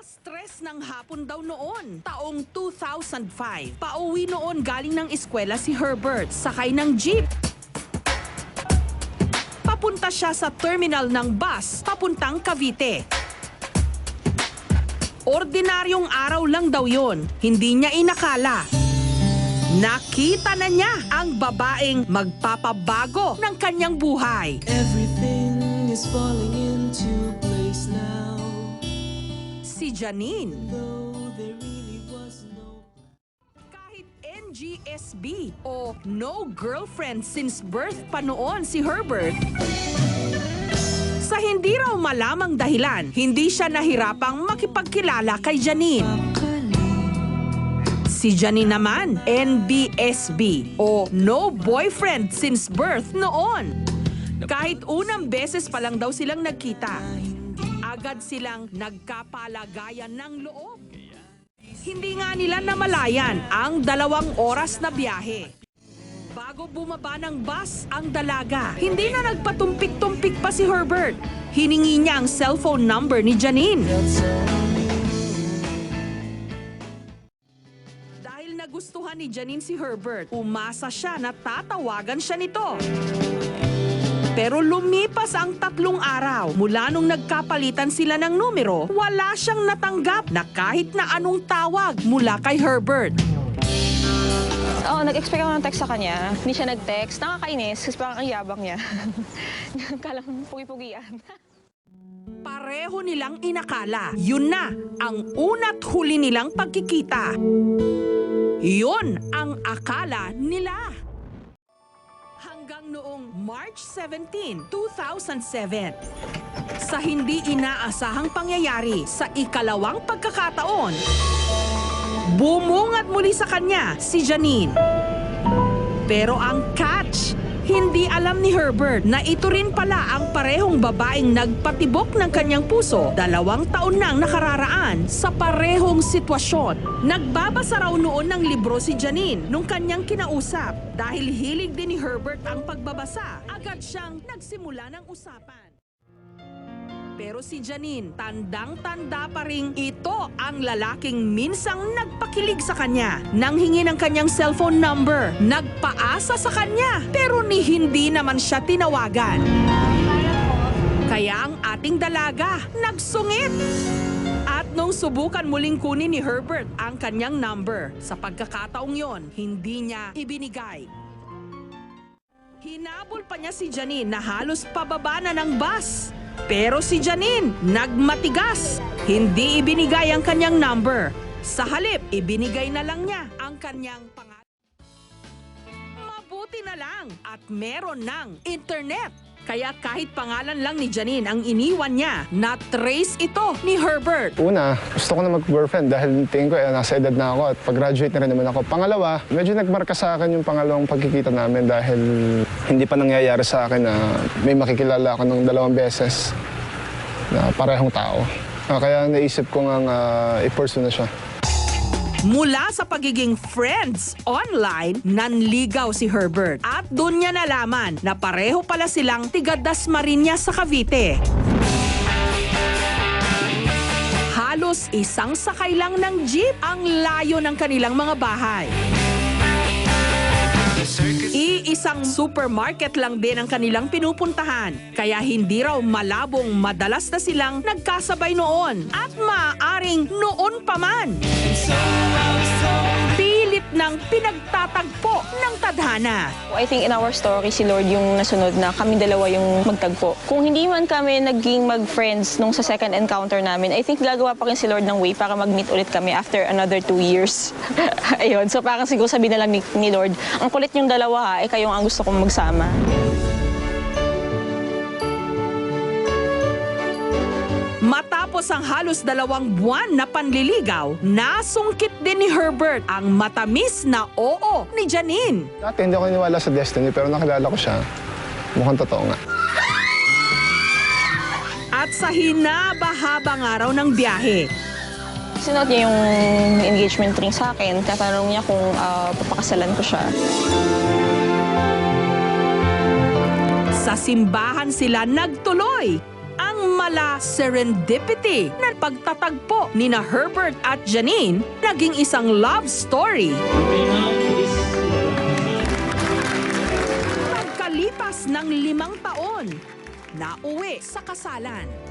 Na-stress ng hapon daw noon, taong 2005. Pauwi noon galing ng eskwela si Herbert, sakay ng jeep. Papunta siya sa terminal ng bus, papuntang Cavite. Ordinaryong araw lang daw yon, hindi niya inakala. Nakita na niya ang babaeng magpapabago ng kanyang buhay. Everything is falling into. Janine. Kahit NGSB o no girlfriend since birth pa noon si Herbert, sa hindi raw malamang dahilan, hindi siya nahirapang makipagkilala kay Janine. Si Janine naman, NBSB o no boyfriend since birth noon. Kahit unang beses pa lang daw silang nagkita, agad silang nagkapalagayan ng loob. Hindi nga nila namalayan ang dalawang oras na biyahe. Bago bumaba ng bus ang dalaga, hindi na nagpatumpik-tumpik pa si Herbert. Hiningi niya ang cellphone number ni Janine. Dahil nagustuhan ni Janine si Herbert, umasa siya na tatawagan siya nito. Pero lumipas ang tatlong araw mula nung nagkapalitan sila ng numero, wala siyang natanggap na kahit na anong tawag mula kay Herbert. Oo, nag-expect ako ng text sa kanya. Hindi siya nag-text. Nakakainis kasi parang ang yabang niya. Kala mo, pugi-pugian. Pareho nilang inakala. Yun na ang una't huli nilang pagkikita. Yun ang akala nila. March 17, 2007. Sa hindi inaasahang pangyayari sa ikalawang pagkakataon, bumungad muli sa kanya si Janine. Pero ang catch, hindi alam ni Herbert na ito rin pala ang parehong babaeng nagpatibok ng kanyang puso dalawang taon nang nakararaan sa parehong sitwasyon. Nagbabasa raw noon ng libro si Janine nung kanyang kinausap. Dahil hilig din ni Herbert ang pagbabasa, agad siyang nagsimula ng usapan. Pero si Janine, tandang-tanda pa rin ito ang lalaking minsang nagpakilig sa kanya. Nang hingi ng kanyang cellphone number, nagpaasa sa kanya, pero ni hindi naman siya tinawagan. Kaya ang ating dalaga nagsungit. At nung subukan muling kunin ni Herbert ang kanyang number, sa pagkakataong yon, hindi niya ibinigay. Hinabol pa niya si Janine na halos pababa na ng bus. Pero si Janine, nagmatigas. Hindi ibinigay ang kanyang number. Sa halip, ibinigay na lang niya ang kanyang pangalan. Mabuti na lang at meron ng internet. Kaya kahit pangalan lang ni Janine ang iniwan niya, na-trace ito ni Herbert. Una, gusto ko na mag-girlfriend dahil tingin ko eh, nasa edad na ako at pag-graduate na rin naman ako. Pangalawa, medyo nagmarka sa akin yung pangalawang pagkikita namin dahil hindi pa nangyayari sa akin na may makikilala ako ng dalawang beses na parehong tao. Ah, kaya naisip ko nga uh, i-pursue na siya. Mula sa pagiging friends online, nanligaw si Herbert. At doon niya nalaman na pareho pala silang tiga Dasmariñas sa Cavite. Halos isang sakay lang ng jeep ang layo ng kanilang mga bahay. Iisang supermarket lang din ang kanilang pinupuntahan. Kaya hindi raw malabong madalas na silang nagkasabay noon. At maaaring noon pa man. Pilit ng pinagtatagpo ng tadhana. I think in our story, si Lord yung nasunod na kami dalawa yung magtagpo. Kung hindi man kami naging mag-friends nung sa second encounter namin, I think gagawa pa rin si Lord ng way para mag-meet ulit kami after another two years. Ayun, so parang siguro sabi na lang ni, ni Lord, ang kulit yung dalawa ha, eh kayong ang gusto kong magsama. Matapos ang halos dalawang buwan na panliligaw, nasungkit din ni Herbert ang matamis na oo ni Janine. Dati hindi ako niniwala sa destiny pero nakilala ko siya. Mukhang totoo nga. At sa hinabahabang araw ng biyahe, Sinuot niya yung engagement ring sa akin. Tatanong niya kung ah, papakasalan ko siya. sa simbahan sila nagtuloy ang mala serendipity na pagtatagpo ni na Herbert at Janine naging isang love story. Pagkalipas ng limang taon, nauwi sa kasalan.